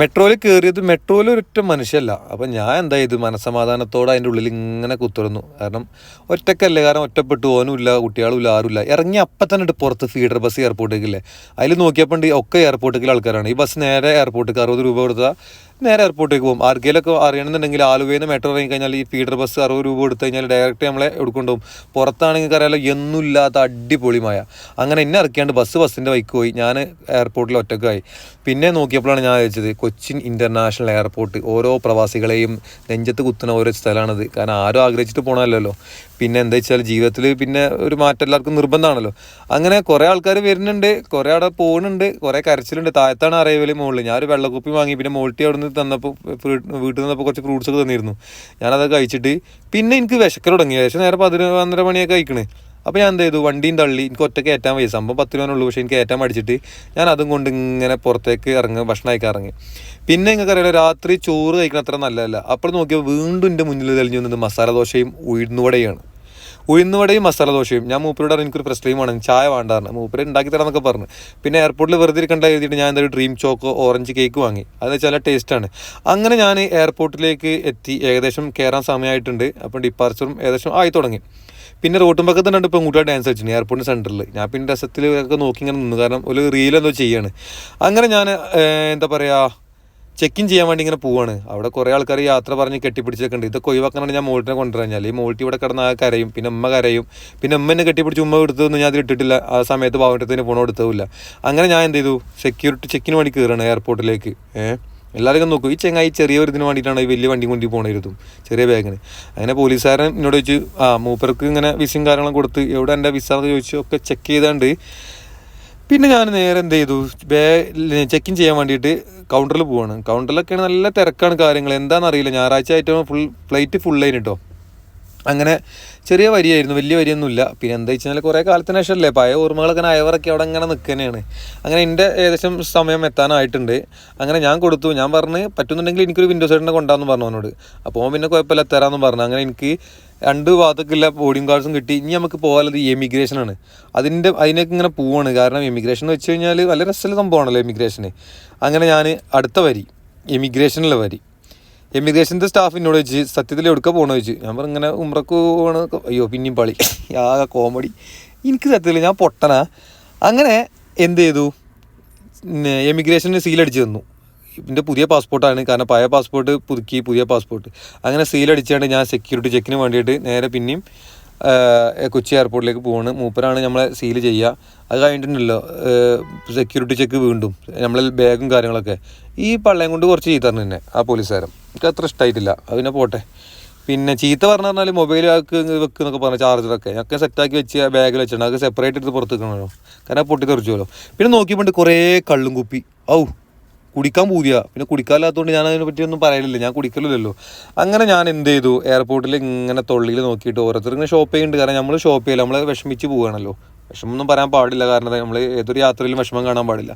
മെട്രോയിൽ കയറിയത് മെട്രോയിൽ ഒരൊറ്റ മനുഷ്യല്ല. അപ്പം ഞാൻ എന്താ ഇത് മനസ്സമാധാനത്തോടെ അതിന്റെ ഉള്ളിൽ ഇങ്ങനെ കുത്തുറന്നു കാരണം ഒറ്റക്കല്ലേ? കാരണം ഒറ്റപ്പെട്ടു. പോകാനുമില്ല കുട്ടികളും ഇല്ല ആരുമില്ല ഇറങ്ങി അപ്പം തന്നെ ഉണ്ട് പുറത്ത് ഫീഡർ ബസ് എയർപോർട്ടേക്കില്ലേ അതിൽ നോക്കിയപ്പോൾ ഒക്കെ എയർപോർട്ടേക്കിലെ ആൾക്കാരാണ്. ഈ ബസ് നേരെ എയർപോർട്ടിലേക്ക് അറുപത് രൂപ കൊടുത്താൽ നേരെ എയർപോർട്ടിലേക്ക് പോകും. ആർക്കെങ്കിലൊക്കെ അറിയണമെന്നുണ്ടെങ്കിൽ ആലുവയിൽ നിന്ന് മെട്രോ ഇറങ്ങി കഴിഞ്ഞാൽ ഈ ഫീഡർ ബസ് അറുപത് രൂപ കൊടുത്തു കഴിഞ്ഞാൽ ഡയറക്റ്റ് നമ്മളെ എടുക്കൊണ്ടുപോകും. പുറത്താണെങ്കിൽ അറിയാലോ എന്നുമില്ലാത്ത മഴ. അങ്ങനെ എന്നെ ഇറക്കിയാണ്ട് ബസ് ബസ്സിന്റെ വൈക്ക് പോയി. ഞാൻ എയർപോർട്ടിൽ ഒറ്റക്കായി. പിന്നെ നോക്കിയപ്പോഴാണ് ഞാൻ ചോദിച്ചത് കൊച്ചിൻ ഇന്റർനാഷണൽ എയർപോർട്ട് ഓരോ പ്രവാസികളെയും നെഞ്ചത്ത് കുത്തുന്ന ഓരോ സ്ഥലമാണിത്. കാരണം ആരും ആഗ്രഹിച്ചിട്ട് പോകണമല്ലോ പിന്നെ എന്താ വെച്ചാൽ ജീവിതത്തിൽ പിന്നെ ഒരു മാറ്റം എല്ലാവർക്കും നിർബന്ധമാണല്ലോ അങ്ങനെ കുറേ ആൾക്കാർ വരുന്നുണ്ട് കുറേ അവിടെ പോകുന്നുണ്ട് കുറേ കരച്ചിലുണ്ട്. താഴത്താണ് അറൈവൽ മുകളിൽ ഞാനൊരു വെള്ളക്കുപ്പി വാങ്ങി പിന്നെ മോൾട്ടി അവിടെ നിന്ന് തന്നപ്പോൾ വീട്ടിൽ നിന്നപ്പോൾ കുറച്ച് ഫ്രൂട്ട്സ് ഒക്കെ തന്നിരുന്നു. ഞാനത് കഴിച്ചിട്ട് പിന്നെ എനിക്ക് വിശക്കൽ തുടങ്ങി. ഏകദേശം നേരെ പതിനൊന്നര മണിയൊക്കെ കഴിക്കണേ. അപ്പോൾ ഞാൻ എന്ത് ചെയ്തു? വണ്ടിയും തള്ളി എനിക്ക് ഒറ്റ കയറ്റാൻ വയ്യ. സംഭവം പത്ത് രൂപനുള്ളൂ പക്ഷേ എനിക്ക് കയറ്റാൻ അടിച്ചിട്ട് ഞാൻ അതും കൊണ്ട് ഇങ്ങനെ പുറത്തേക്ക് ഇറങ്ങി ഭക്ഷണം കഴിക്കാൻ ഇറങ്ങി. പിന്നെ നിങ്ങൾക്ക് അറിയാം രാത്രി ചോറ് കഴിക്കണം അത്ര നല്ലതല്ല. അപ്പോൾ നോക്കിയാൽ വീണ്ടും എന്റെ മുന്നിൽ തെളിഞ്ഞു വന്നത് മസാല ദോശയും ഉഴുന്നുവടയാണ് ഉഴുന്നുവടയും മസാല ദോശയും ഞാൻ മൂപ്പരോട് പറഞ്ഞു എനിക്കൊരു ഫ്രഷ് ക്രീമാണ് ചായ വേണ്ടായിരുന്നു മൂപ്പര് ഉണ്ടാക്കി തരാമെന്നൊക്കെ പറഞ്ഞു. പിന്നെ എയർപോർട്ടിൽ വെറുതെ ഇരിക്കണ്ട എഴുതിയിട്ട് ഞാൻ എന്തൊരു ഡ്രീം ചോക്കോ ഓറഞ്ച് കേക്ക് വാങ്ങി. അത് വെച്ചാൽ നല്ല ടേസ്റ്റാണ് അങ്ങനെ ഞാൻ എയർപോർട്ടിലേക്ക് എത്തി. ഏകദേശം കയറാൻ സമയമായിട്ടുണ്ട് അപ്പം ഡിപ്പാർച്ചറും ഏകദേശം ആയി തുടങ്ങി. പിന്നെ റോട്ടും പക്കത്ത് രണ്ട് പെൺകുട്ടികൾ ഡാൻസ് കളിച്ചിട്ടുണ്ട് എയർപോർട്ടിന് സെന്ററിൽ ഞാൻ പിന്നെ രസത്തിൽ ഒക്കെ നോക്കി ഇങ്ങനെ നിന്നു. കാരണം ഒരു റീൽ ചെയ്യാണ്. അങ്ങനെ ഞാൻ എന്താ പറയുക ചെക്ക് ഇൻ ചെയ്യാൻ വേണ്ടി ഇങ്ങനെ പോവാണ്. അവിടെ കുറേ ആൾക്കാർ യാത്ര പറഞ്ഞ് കെട്ടിപ്പിടിച്ചൊക്കെ ഉണ്ട്. ഇതൊക്കെ ഒഴിവാക്കാനാണ് ഞാൻ മോൾട്ടിനെ കൊണ്ടുവരാഞ്ഞാൽ ഈ മോൾട്ടി ഇവിടെ കിടന്ന് ആ കരയും. പിന്നെ ഉമ്മ കരയും. പിന്നെ ഉമ്മ എന്നെ കെട്ടിപ്പിടിച്ച് ഉമ്മ എടുത്തതൊന്നും ഞാൻ അതിൽ ഇട്ടിട്ടില്ല. ആ സമയത്ത് പാവട്ടത്തിന് ഫോൺ എടുത്തതുമില്ല അങ്ങനെ ഞാൻ എന്ത് ചെയ്തു? സെക്യൂരിറ്റി ചെക്കിന് വേണ്ടി കയറുകയാണ് എയർപോർട്ടിലേക്ക് ഏഹ് എല്ലാവരും നോക്കും. ഈ ചെങ്ങായി ചെറിയ ഒരു ഇതിന് വേണ്ടിയിട്ടാണ് ഈ വലിയ വണ്ടി കൊണ്ടി പോകണമായിരുന്നു ചെറിയ ബാഗിന് അങ്ങനെ പോലീസുകാരൻ എന്നോട് ചോദിച്ചു ആ മൂപ്പർക്ക് ഇങ്ങനെ വിസയും കാര്യങ്ങളും കൊടുത്ത് എവിടെ എന്റെ വിസ എന്ന് ചോദിച്ചു. ഒക്കെ ചെക്ക് ചെയ്താണ്ട് പിന്നെ ഞാൻ നേരെ എന്ത് ചെയ്തു? ബേ ചെക്ക് ഇൻ ചെയ്യാൻ വേണ്ടിയിട്ട് കൗണ്ടറിൽ പോവാണ്. കൗണ്ടറിലൊക്കെയാണ് നല്ല തിരക്കാണ് കാര്യങ്ങൾ എന്താണെന്നറിയില്ല ഞായറാഴ്ച ആയിട്ട് ഫുൾ ഫ്ലൈറ്റ് ഫുൾ ആയിരുന്നു കേട്ടോ അങ്ങനെ ചെറിയ വരിയായിരുന്നു വലിയ വരിയൊന്നുമില്ല. പിന്നെ എന്താ വെച്ചാൽ കുറേ കാലത്തിന് ശേഷമല്ലേ പഴയ ഓർമ്മകളൊക്കെ അയവറൊക്കെ അവിടെ അങ്ങനെ നിൽക്കുന്നതാണ് അങ്ങനെ എന്റെ ഏകദേശം സമയം എത്താനായിട്ടുണ്ട്. അങ്ങനെ ഞാൻ കൊടുത്തു. ഞാൻ പറഞ്ഞ് പറ്റുന്നുണ്ടെങ്കിൽ എനിക്കൊരു വിൻഡോ സൈഡിനെ കൊണ്ടാന്ന് പറഞ്ഞു അവനോട്. അപ്പോൾ പിന്നെ കുഴപ്പമില്ല തരാമെന്ന് പറഞ്ഞു. അങ്ങനെ എനിക്ക് രണ്ട് ഭാഗത്തേക്കുള്ള ബോർഡിംഗ് കാർഡ്സും കിട്ടി. ഇനി നമുക്ക് പോകാനുള്ളത് എമിഗ്രേഷനാണ് അതിന്റെ അതിനൊക്കെ ഇങ്ങനെ പോവാണ്. കാരണം എമിഗ്രേഷൻ എന്ന് വെച്ച് കഴിഞ്ഞാൽ വളരെ രസമുള്ള സംഭവമാണല്ലോ എമിഗ്രേഷന് അങ്ങനെ ഞാൻ അടുത്ത വരി എമിഗ്രേഷനിലെ വരി. എമിഗ്രേഷന്റെ സ്റ്റാഫ് എന്നോട് ചോദിച്ച് സത്യത്തിൽ എവിടുക്ക പോകണമെന്ന് ചോദിച്ചു. ഞാൻ പറഞ്ഞു ഇങ്ങനെ ഉമ്രക്ക് അയ്യോ പിന്നെയും പളി. ആകെ കോമഡി എനിക്ക് സത്യത്തിൽ ഞാൻ പൊട്ടന. അങ്ങനെ എന്ത് ചെയ്തു? എമിഗ്രേഷന് സീലടിച്ച് തന്നു. ഇതിന്റെ പുതിയ പാസ്പോർട്ടാണ് കാരണം പഴയ പാസ്പോർട്ട് പുതുക്കി പുതിയ പാസ്പോർട്ട് അങ്ങനെ സീലടിച്ചാണ്ട് ഞാൻ സെക്യൂരിറ്റി ചെക്കിന് വേണ്ടിയിട്ട് നേരെ പിന്നെയും കൊച്ചി എയർപോർട്ടിലേക്ക് പോവാണ്. മൂപ്പരാണ് നമ്മളെ സീൽ ചെയ്യുക അത് കഴിഞ്ഞിട്ടുണ്ടല്ലോ സെക്യൂരിറ്റി ചെക്ക് വീണ്ടും നമ്മളെ ബാഗും കാര്യങ്ങളൊക്കെ. ഈ പള്ളയം കൊണ്ട് കുറച്ച് ചീത്ത പറഞ്ഞു തന്നെ ആ പോലീസുകാരൻ. എനിക്ക് അത്ര ഇഷ്ടമായിട്ടില്ല അത് പിന്നെ പോട്ടെ. പിന്നെ ചീത്ത പറഞ്ഞു പറഞ്ഞാൽ മൊബൈൽ ആക്ക് വെക്കുന്നൊക്കെ പറഞ്ഞ ചാർജറൊക്കെ ഒക്കെ. സെറ്റാക്കി വെച്ച് ബാഗിൽ വെച്ചിട്ടുണ്ട് അത് സെപ്പറേറ്റ് എടുത്ത് പുറത്ത് വെക്കണമല്ലോ. കാരണം പൊട്ടി തെറിച്ചുമല്ലോ പിന്നെ നോക്കിയപ്പോൾ കുറേ കള്ളും കുപ്പി. ഔ കുടിക്കാൻ പൂതിയ. പിന്നെ കുടിക്കാനില്ലാത്തതുകൊണ്ട് ഞാൻ അതിനെ പറ്റി ഒന്നും പറയലില്ല. ഞാൻ കുടിക്കലില്ലല്ലോ. അങ്ങനെ ഞാൻ എന്ത് ചെയ്തു? എയർപോർട്ടിൽ ഇങ്ങനെ തൊള്ളിയിൽ നോക്കിയിട്ട് ഓരോരുത്തർ ഇങ്ങനെ ഷോപ്പ് ചെയ്യുന്നുണ്ട്. കാരണം നമ്മൾ ഷോപ്പ് ചെയ്യില്ല നമ്മൾ വിഷമിച്ച് പോവുകയാണല്ലോ വിഷമമൊന്നും പറയാൻ പാടില്ല. കാരണം നമ്മൾ ഏതൊരു യാത്രയിലും വിഷമം കാണാൻ പാടില്ല.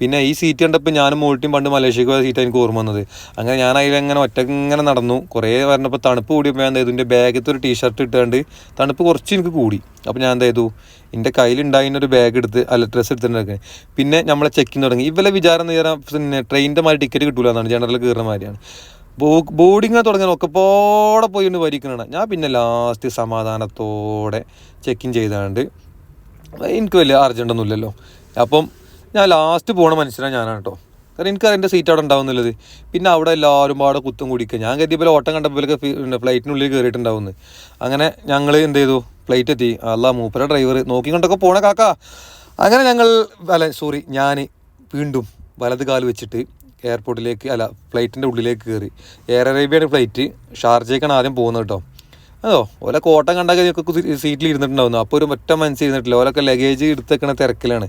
പിന്നെ ഈ സീറ്റ് കണ്ടപ്പോൾ ഞാനും മോൾട്ടിയും പണ്ട് മലേഷ്യക്ക് പോയ സീറ്റ് എനിക്ക് ഓർമ്മ വന്നത്. അങ്ങനെ ഞാൻ അതിലങ്ങനെ ഒറ്റയ്ക്ക് ഇങ്ങനെ നടന്നു. കുറേ പറഞ്ഞപ്പോൾ തണുപ്പ് കൂടിയപ്പോൾ ഞാൻ എന്തായത് എന്റെ ബാഗത്തെ ഒരു ടീഷർട്ട് ഇട്ടുകൊണ്ട് തണുപ്പ് കുറച്ച് എനിക്ക് കൂടി. അപ്പോൾ ഞാൻ എന്ത് എന്റെ കയ്യിലുണ്ടായിരുന്ന ഒരു ബാഗ് എടുത്ത് അല്ല ഡ്രസ്സ് എടുത്തിട്ടുണ്ടാക്കി പിന്നെ നമ്മളെ ചെക്കിങ് തുടങ്ങി. ഇവലെ വിചാരം എന്ന് പറഞ്ഞാൽ പിന്നെ ട്രെയിനിന്റെ മാതിരി ടിക്കറ്റ് കിട്ടൂല എന്നാണ്. ജനറൽ കയറുന്ന മാതിരിയാണ്. ബോ ബോർഡിങ് തുടങ്ങാൻ ഒക്കെ പോടെ പോയി കൊണ്ട് വരിക്കണ ഞാൻ പിന്നെ ലാസ്റ്റ് സമാധാനത്തോടെ ചെക്കിങ് ചെയ്താണ്ട് എനിക്ക് വലിയ അർജന്റൊന്നുമില്ലല്ലോ അപ്പം ഞാൻ ലാസ്റ്റ് പോണ മനുഷ്യനാണ് ഞാനാണ് കേട്ടോ. കാരണം എനിക്ക് എന്റെ സീറ്റ് അവിടെ ഉണ്ടാവുന്നുള്ളത് പിന്നെ അവിടെ എല്ലാവരും പാടെ കുത്തും കുടിക്കുക ഞാൻ കരുതിയപ്പോൾ ഓട്ടം കണ്ടപ്പോഴൊക്കെ ഫ്ലൈറ്റിനുള്ളിൽ കയറിയിട്ടുണ്ടാവുന്നു അങ്ങനെ ഞങ്ങൾ എന്ത് ചെയ്തു? ഫ്ലൈറ്റ് എത്തി. അല്ല മൂപ്പര ഡ്രൈവർ നോക്കി കണ്ടൊക്കെ പോണ കാക്ക. അങ്ങനെ ഞങ്ങൾ അല്ല സോറി ഞാൻ വീണ്ടും വലത് കാൽ വെച്ചിട്ട് എയർപോർട്ടിലേക്ക് അല്ല ഫ്ലൈറ്റിന്റെ ഉള്ളിലേക്ക് കയറി എയർ അറേബ്യയുടെ ഫ്ലൈറ്റ് ഷാർജയ്ക്കാണ് ആദ്യം പോകുന്നത് കേട്ടോ. അതോ? ഓല കോട്ടം കണ്ടാൽ ഒക്കെ സീറ്റിൽ ഇരുന്നിട്ടുണ്ടാവുന്നു അപ്പോൾ ഒരു ഒറ്റ മനസ്സിൽ ഇരുന്നിട്ടില്ല ഓലൊക്കെ ലഗേജ് എടുത്തേക്കണ തിരക്കിലാണ്.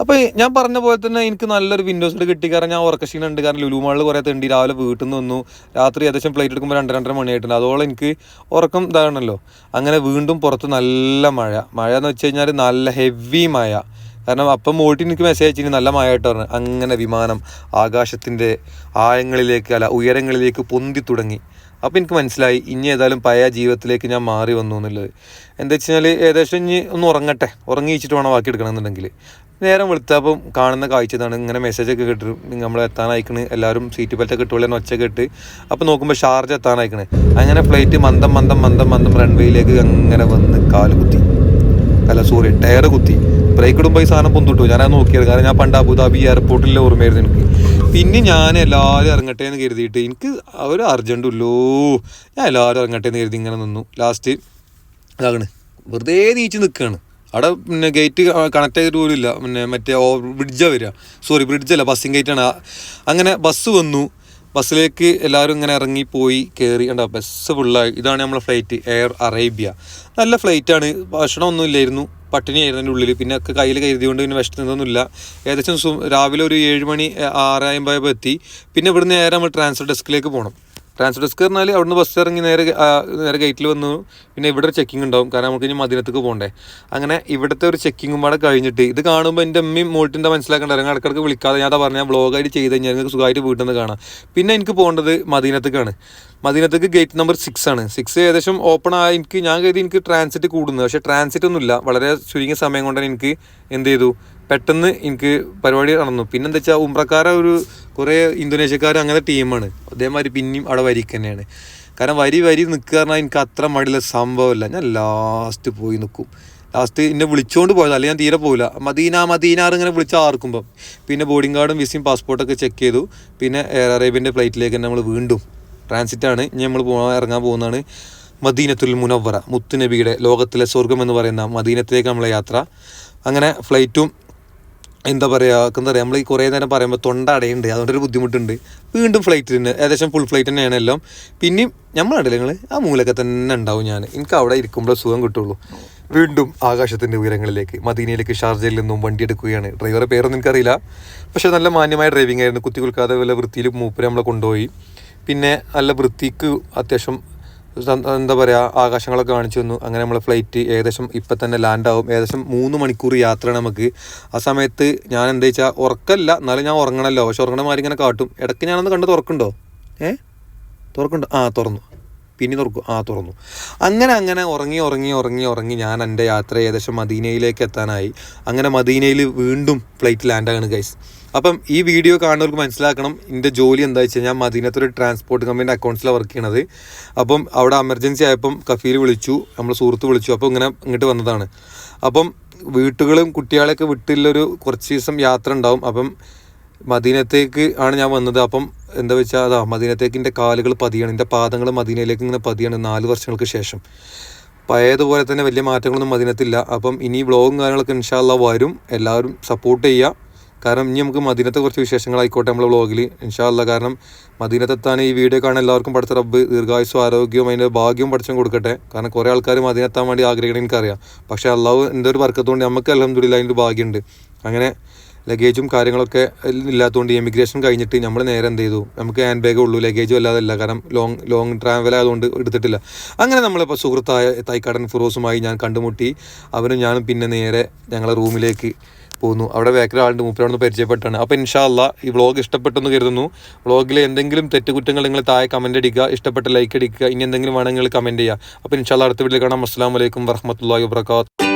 അപ്പോൾ ഞാൻ പറഞ്ഞ പോലെ തന്നെ എനിക്ക് നല്ലൊരു വിൻഡോ സീറ്റ് കിട്ടി. കാരണം ഞാൻ ഉറക്കക്ഷീണം ഉണ്ട്. കാരണം ലുലുമാളിൽ കുറേ തണ്ടി. രാവിലെ വീട്ടിൽ നിന്ന് വന്നു. രാത്രി ഏകദേശം പ്ലേറ്റ് എടുക്കുമ്പോൾ രണ്ട് രണ്ടര മണിയായിട്ടുണ്ട്. അതോളം എനിക്ക് ഉറക്കം ഇതാണല്ലോ. അങ്ങനെ വീണ്ടും പുറത്ത് നല്ല മഴ. മഴ എന്ന് വെച്ച് കഴിഞ്ഞാൽ നല്ല ഹെവി മഴ. കാരണം അപ്പം മോട്ടി എനിക്ക് മെസ്സേജ് അയച്ചിന്. നല്ല മഴയായിട്ട് പറഞ്ഞു. അങ്ങനെ വിമാനം ആകാശത്തിന്റെ ആഴങ്ങളിലേക്ക് അല്ല ഉയരങ്ങളിലേക്ക് പൊന്തി തുടങ്ങി. അപ്പോൾ എനിക്ക് മനസ്സിലായി ഇനി ഏതായാലും പഴയ ജീവിതത്തിലേക്ക് ഞാൻ മാറി വന്നു എന്നുള്ളത്. എന്താ വെച്ച് കഴിഞ്ഞാൽ ഏകദേശം ഇനി ഒന്ന് ഉറങ്ങട്ടെ ഉറങ്ങിച്ചിട്ട് വേണം ബാക്കി എടുക്കണമെന്നുണ്ടെങ്കിൽ. നേരം വെളുത്തപ്പം കാണുന്ന കാഴ്ച ഇതാണ് ഇങ്ങനെ മെസ്സേജൊക്കെ കിട്ടും നമ്മൾ എത്താനായിക്കണ് എല്ലാവരും സീറ്റ് ബെൽറ്റൊക്കെ ഇട്ടുള്ള ഒച്ച കേട്ട് അപ്പോൾ നോക്കുമ്പോൾ ഷാർജ് എത്താനായിക്കണ് അങ്ങനെ ഫ്ലൈറ്റ് മന്ദം മന്ദം മന്ദം മന്ദം റൺവേയിലേക്ക് അങ്ങനെ വന്ന് കാൽ കുത്തി. അല്ല സോറി ടയർ കുത്തി. ബ്രേക്ക് ഇടുമ്പോൾ സാധനം പൊന്തുട്ടു? ഞാനത് നോക്കിയത്. കാരണം ഞാൻ പണ്ട് അബുദാബി എയർപോർട്ടിലെ ഓർമ്മയായിരുന്നു എനിക്ക്. പിന്നെ ഞാൻ എല്ലാവരും ഇറങ്ങട്ടെ എന്ന് കരുതിയിട്ട് എനിക്ക് ഒരു അർജന്റുള്ളൂ ഞാൻ എല്ലാവരും ഇറങ്ങട്ടെ എന്ന് കരുതി ഇങ്ങനെ നിന്നു. ലാസ്റ്റ് ഇതാണ് വെറുതെ നീച്ച് നിൽക്കുകയാണ് അവിടെ പിന്നെ ഗേറ്റ് കണക്ട് ചെയ്തിട്ട് പോലും ഇല്ല. പിന്നെ മറ്റേ ഓ ബ്രിഡ്ജാണ് വരിക. സോറി ബ്രിഡ്ജല്ല ബസ്സിങ് ഗേറ്റാണ് അങ്ങനെ ബസ് വന്നു. ബസ്സിലേക്ക് എല്ലാവരും ഇങ്ങനെ ഇറങ്ങി പോയി കയറി കണ്ട ബസ് ഫുള്ളായി ഇതാണ് നമ്മളെ ഫ്ലൈറ്റ് എയർ അറേബ്യ നല്ല ഫ്ലൈറ്റാണ് ഭക്ഷണമൊന്നും ഇല്ലായിരുന്നു. പട്ടിണിയായിരുന്നു എന്റെ ഉള്ളിൽ പിന്നെ ഒക്കെ കയ്യിൽ കരുതിയുകൊണ്ട് പിന്നെ വിഷമൊന്നുമില്ല ഏകദേശം രാവിലെ ഒരു ഏഴ് മണി ആറായമ്പോൾ എത്തി. പിന്നെ ഇവിടുന്ന് നേരെ നമ്മൾ ട്രാൻസ്ഫർ ഡെസ്കിലേക്ക് പോകണം ട്രാൻസ്ഫർ ഡെസ്ക് പറഞ്ഞാൽ അവിടുന്ന് ബസ് ഇറങ്ങി നേരെ നേരെ ഗേറ്റിൽ വന്നു. പിന്നെ ഇവിടെ ഒരു ചെക്കിംഗ് ഉണ്ടാവും. കാരണം നമുക്ക് ഇനി മദീനത്തേക്ക് പോകണ്ടേ അങ്ങനെ ഇവിടുത്തെ ഒരു ചെക്കിങ്ങും കൂടെ കഴിഞ്ഞിട്ട് ഇത് കാണുമ്പോൾ എന്റെ അമ്മയും മോട്ടിന്റെ മനസ്സിലാക്കണ്ട? ഇറങ്ങി ഇടക്കിടക്ക് വിളിക്കാതെ ഞാൻ അതാ പറഞ്ഞാൽ ബ്ലോഗായിട്ട് ചെയ്ത് കഴിഞ്ഞാൽ നിങ്ങൾക്ക് സുഖമായിട്ട് വീട്ടിൽ നിന്ന് കാണാം. പിന്നെ എനിക്ക് പോകേണ്ടത് മദീനത്തേക്കാണ്. മദീനത്തേക്ക് ഗേറ്റ് നമ്പർ സിക്സ് ആണ്. സിക്സ് ഏകദേശം ഓപ്പൺ ആയ. എനിക്ക് ഞാൻ കരുതി എനിക്ക് ട്രാൻസിറ്റ് കൂടുന്നു പക്ഷേ ട്രാൻസിറ്റ് ഒന്നുമില്ല. വളരെ ചുരുങ്ങിയ സമയം കൊണ്ടാണ് എനിക്ക് എന്ത് ചെയ്തു? പെട്ടെന്ന് എനിക്ക് പരിപാടി നടന്നു. പിന്നെന്താ വെച്ചാൽ ഉംറക്കാരെ ഒരു കുറേ ഇന്തോനേഷ്യക്കാർ അങ്ങനെ ടീമാണ്. അതേമാതിരി പിന്നെയും അവിടെ വരിക്ക് തന്നെയാണ്. കാരണം വരി വരി നിൽക്കുക പറഞ്ഞാൽ എനിക്ക് അത്ര മടിയുള്ള സംഭവമല്ല ഞാൻ ലാസ്റ്റ് പോയി നിൽക്കും ലാസ്റ്റ് എന്നെ വിളിച്ചുകൊണ്ട് പോയത്. അല്ലെങ്കിൽ ഞാൻ തീരെ പോകില്ല മദീന മദീനാർ ഇങ്ങനെ വിളിച്ച് ആർക്കുമ്പം. പിന്നെ ബോർഡിംഗ് കാർഡും വിസയും പാസ്പോർട്ടൊക്കെ ചെക്ക് ചെയ്തു. പിന്നെ എയർ അറേബ്യന്റെ ഫ്ലൈറ്റിലേക്ക് തന്നെ നമ്മൾ വീണ്ടും ട്രാൻസിറ്റാണ് ഇനി നമ്മൾ പോകാൻ ഇറങ്ങാൻ പോകുന്നതാണ് മദീനത്തുൽ മുനവ്വറ മുത്തുനബിയുടെ ലോകത്തിലെ സ്വർഗം എന്ന് പറയുന്ന മദീനത്തിലേക്ക് നമ്മളെ യാത്ര. അങ്ങനെ ഫ്ലൈറ്റും എന്താ പറയുക എന്താ പറയുക നമ്മൾ ഈ കുറേ നേരം പറയുമ്പോൾ തൊണ്ട അടയുണ്ട് അതുകൊണ്ടൊരു ബുദ്ധിമുട്ടുണ്ട്. വീണ്ടും ഫ്ലൈറ്റ് തന്നെ ഏകദേശം ഫുൾ ഫ്ലൈറ്റ് തന്നെയാണ് എല്ലാം. പിന്നെയും നമ്മളവിടെ നിങ്ങൾ ആ മൂലൊക്കെ തന്നെ ഉണ്ടാവും ഞാൻ എനിക്ക് അവിടെ ഇരിക്കുമ്പോൾ സുഖം കിട്ടുള്ളൂ. വീണ്ടും ആകാശത്തിന്റെ ഉയരങ്ങളിലേക്ക് മദീനയിലേക്ക് ഷാർജയിൽ നിന്നും വണ്ടി എടുക്കുകയാണ്. ഡ്രൈവറെ പേരൊന്നും എനിക്കറിയില്ല. പക്ഷേ നല്ല മാന്യമായ ഡ്രൈവിംഗ് ആയിരുന്നു. കുത്തി കുൽക്കാതെ വല്ല വൃത്തിയിൽ മൂപ്പര് നമ്മളെ കൊണ്ടുപോയി. പിന്നെ നല്ല വൃത്തിക്ക് അത്യാവശ്യം എന്താ പറയുക ആകാശങ്ങളൊക്കെ കാണിച്ചു തന്നു. അങ്ങനെ നമ്മൾ ഫ്ലൈറ്റ് ഏകദേശം ഇപ്പം തന്നെ ലാൻഡ് ആവും. ഏകദേശം മൂന്ന് മണിക്കൂർ യാത്രയാണ് നമുക്ക്. ആ സമയത്ത് ഞാൻ എന്താ വെച്ചാൽ ഉറക്കല്ല. എന്നാലും ഞാൻ ഉറങ്ങണമല്ലോ പക്ഷെ ഉറങ്ങണ മാതിരി ഇങ്ങനെ കാട്ടും. ഇടയ്ക്ക് ഞാനൊന്ന് കണ്ട് തുറക്കുണ്ടോ ഏ? തുറക്കുണ്ടോ ആ തുറന്നു. പിന്നെ തുറക്കും ആ തുറന്നു. അങ്ങനെ അങ്ങനെ ഉറങ്ങി ഉറങ്ങി ഉറങ്ങി ഉറങ്ങി ഞാൻ എന്റെ യാത്ര ഏകദേശം മദീനയിലേക്ക് എത്താനായി. അങ്ങനെ മദീനയിൽ വീണ്ടും ഫ്ലൈറ്റ് ലാൻഡാണ് ഗൈസ് അപ്പം ഈ വീഡിയോ കാണുന്നവർക്ക് മനസ്സിലാക്കണം എന്റെ ജോലി എന്താ വെച്ച് കഴിഞ്ഞാൽ മദീനത്തൊരു ട്രാൻസ്പോർട്ട് കമ്പനിയുടെ അക്കൗണ്ട്സിലാണ് വർക്ക് ചെയ്യണത്. അപ്പം അവിടെ എമർജൻസി ആയപ്പം കഫീൽ വിളിച്ചു നമ്മൾ സുഹൃത്ത് വിളിച്ചു അപ്പോൾ ഇങ്ങനെ ഇങ്ങോട്ട് വന്നതാണ്. അപ്പം വീട്ടുകളും കുട്ടികളെയൊക്കെ വിട്ടില്ലൊരു കുറച്ച് ദിവസം യാത്ര ഉണ്ടാവും. അപ്പം മദീനത്തേക്ക് ആണ് ഞാൻ വന്നത്. അപ്പം എന്താ വെച്ചാൽ അതാ മദീനത്തേക്ക് എന്റെ കാലുകൾ പതിയാണ്. എന്റെ പാദങ്ങൾ മദീനയിലേക്ക് ഇങ്ങനെ പതിയാണ് നാല് വർഷങ്ങൾക്ക് ശേഷം. പഴയതുപോലെ തന്നെ വലിയ മാറ്റങ്ങളൊന്നും മദീനത്തില്ല. അപ്പം ഇനി വ്ളോഗും കാര്യങ്ങളൊക്കെ ഇൻഷാല്ല വരും. എല്ലാവരും സപ്പോർട്ട് ചെയ്യുക കാരണം ഇനി നമുക്ക് മദീനത്തെ കുറച്ച് വിശേഷങ്ങളായിക്കോട്ടെ നമ്മളെ വ്ളോഗിൽ ഇൻഷാല്ല കാരണം മദീനത്തെത്താൻ ഈ വീഡിയോ കാണാൻ എല്ലാവർക്കും പഠിച്ച റബ്ബ് ദീർഘായുസ് ആരോഗ്യവും അതിന്റെ ഭാഗ്യവും പഠിച്ചും കൊടുക്കട്ടെ. കാരണം കുറേ ആൾക്കാർ മദീനത്താൻ വേണ്ടി ആഗ്രഹിക്കണം എനിക്കറിയാം. പക്ഷേ അള്ളാഹു എന്റെ ഒരു വർക്കത്തുകൊണ്ട് നമുക്ക് അലഹമ്മദില്ല അതിന്റെ ഭാഗ്യമുണ്ട് അങ്ങനെ ലഗേജും കാര്യങ്ങളൊക്കെ ഇല്ലാത്തതുകൊണ്ട് എമിഗ്രേഷൻ കഴിഞ്ഞിട്ട് നമ്മൾ നേരെ എന്ത് ചെയ്തു? നമുക്ക് ഹാൻഡ് ബാഗേ ഉള്ളൂ ലഗേജും അല്ലാതെ അല്ല കാരണം ലോങ് ലോങ് ട്രാവൽ ആയതുകൊണ്ട് എടുത്തിട്ടില്ല. അങ്ങനെ നമ്മളിപ്പോൾ സുഹൃത്തായ തൈക്കാടൻ ഫിറോസുമായി ഞാൻ കണ്ടുമുട്ടി. അവനും ഞാനും പിന്നെ നേരെ ഞങ്ങളെ റൂമിലേക്ക് പോന്നു. അവിടെ വേക്കര ആളുടെ മൂപ്പരോട് പരിചയപ്പെട്ടാണ് അപ്പോൾ ഇൻഷാല്ല ഈ വ്ളോഗ് ഇഷ്ടപ്പെട്ടെന്ന് കരുതുന്നു. വ്ളോഗിൽ എന്തെങ്കിലും തെറ്റുകുറ്റങ്ങൾ നിങ്ങൾ താഴെ കമന്റ് അടിക്കുക. ഇഷ്ടപ്പെട്ട ലൈക്ക് അടിക്കുക. ഇനി എന്തെങ്കിലും വേണമെങ്കിൽ കമന്റ് ചെയ്യുക. അപ്പോൾ ഇൻഷാല്ല അടുത്ത വീട്ടിൽ കാണാം. അസ്സാം വലൈക്കും വർഹമത്തല്ലാ വാബർക്കാത്തു